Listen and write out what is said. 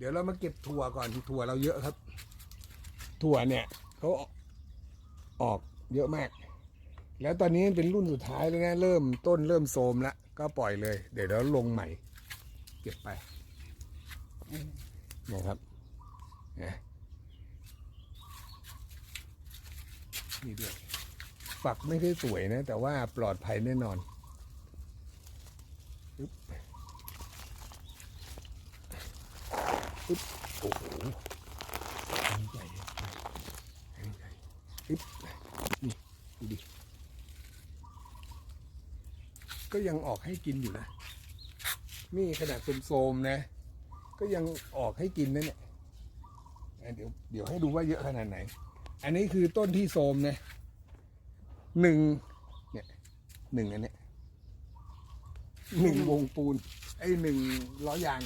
เดี๋ยวเรามาเก็บถั่วก่อนถั่วเราเยอะครับ ถั่วเนี่ยเขาออกเยอะมาก แล้วตอนนี้เป็นรุ่นสุดท้ายแล้วนะเริ่มต้นเริ่มโทมแล้วก็ปล่อยเลย เดี๋ยวเราลงใหม่ เก็บไปนะครับนะนี่ด้วยฝักไม่ได้สวยนะ แต่ว่าปลอดภัยแน่นอนึ๊บโอ้โหใหญ่ใหญ่อึ๊บนี่ดูดิก็ยังออกให้กินอยู่นะ นี่ขนาดโสมๆนะ ก็ยังออกให้กินนะเนี่ยเดี๋ยวเดี๋ยวให้ดูว่าเยอะขนาดไหน อันนี้คือต้นที่โสมนะหนึ่งเนี่ยหนึ่งอันเนี้ยหนึ่งวงปูนไอ้หนึ่งล้อยาง